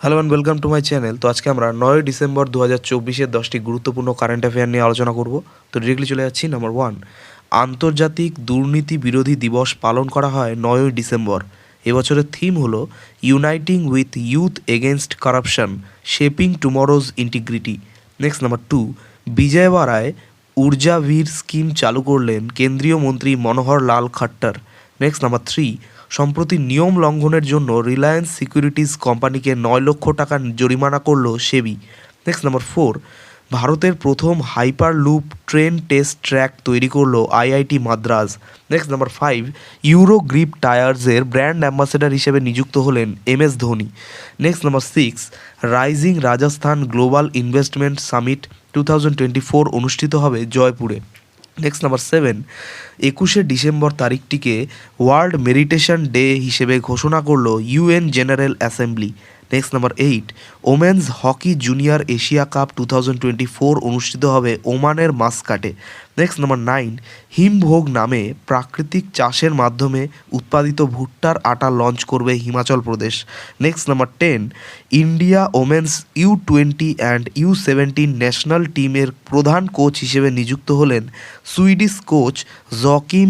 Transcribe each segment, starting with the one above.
Hello and welcome to my channel তো আজকে আমরা নয় ডিসেম্বর দু হাজার চব্বিশের দশটি গুরুত্বপূর্ণ কারেন্ট অ্যাফেয়ার নিয়ে আলোচনা করব। তো ডিরেক্টলি চলে যাচ্ছি নাম্বার ওয়ান আন্তর্জাতিক দুর্নীতি বিরোধী দিবস পালন করা হয় নয়ই ডিসেম্বর। এবছরের থিম হলো uniting with youth against corruption shaping tomorrow's integrity next number two বিজয়ওয়াড়ায় Urjaveer scheme চালু করলেন কেন্দ্রীয় মন্ত্রী Manohar Lal Khattar. Next number three সম্প্রতি নিয়ম লঙ্ঘনের জন্য রিলায়েন্স সিকিউরিটিজ কোম্পানিকে নয় লক্ষ টাকা জরিমানা করল সেবি। নেক্সট নাম্বার ফোর ভারতের প্রথম hyperloop train test track তৈরি করল IIT Madras. Next number five Euro Grip টায়ার্সের brand ambassador হিসেবে নিযুক্ত হলেন M S Dhoni. Next number six rising Rajasthan global investment summit two thousand twenty four অনুষ্ঠিত হবে জয়পুরে। নেক্সট নাম্বার সেভেন একুশে December তারিখটিকে ওয়ার্ল্ড মেডিটেশন ডে হিসেবে ঘোষণা করল UN general assembly next number eight women's hockey junior Asia cup two thousand twenty four অনুষ্ঠিত হবে ওমানের মাসকাটে। নেক্সট নাম্বার নাইন হিমভোগ নামে প্রাকৃতিক চাষের মাধ্যমে উৎপাদিত ভুট্টার আটা লঞ্চ করবে Himachal Pradesh. Next number ten India women's U twenty and U seventeen national টিমের প্রধান কোচ হিসেবে নিযুক্ত হলেন সুইডিশ কোচ জকিম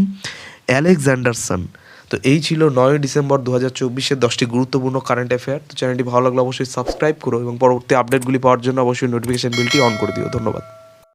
অ্যালেকজান্ডারসন তো এই ছিল নয় ডিসেম্বর দু হাজার চব্বিশের দশটি গুরুত্বপূর্ণ কারেন্ট অ্যাফেয়ার তো চ্যানেলটি ভালো লাগলে অবশ্যই সাবস্ক্রাইব করো এবং পরবর্তী আপডেটগুলি পাওয়ার জন্য অবশ্যই নোটিফিকেশন বিলটি অন করে দিও। ধন্যবাদ।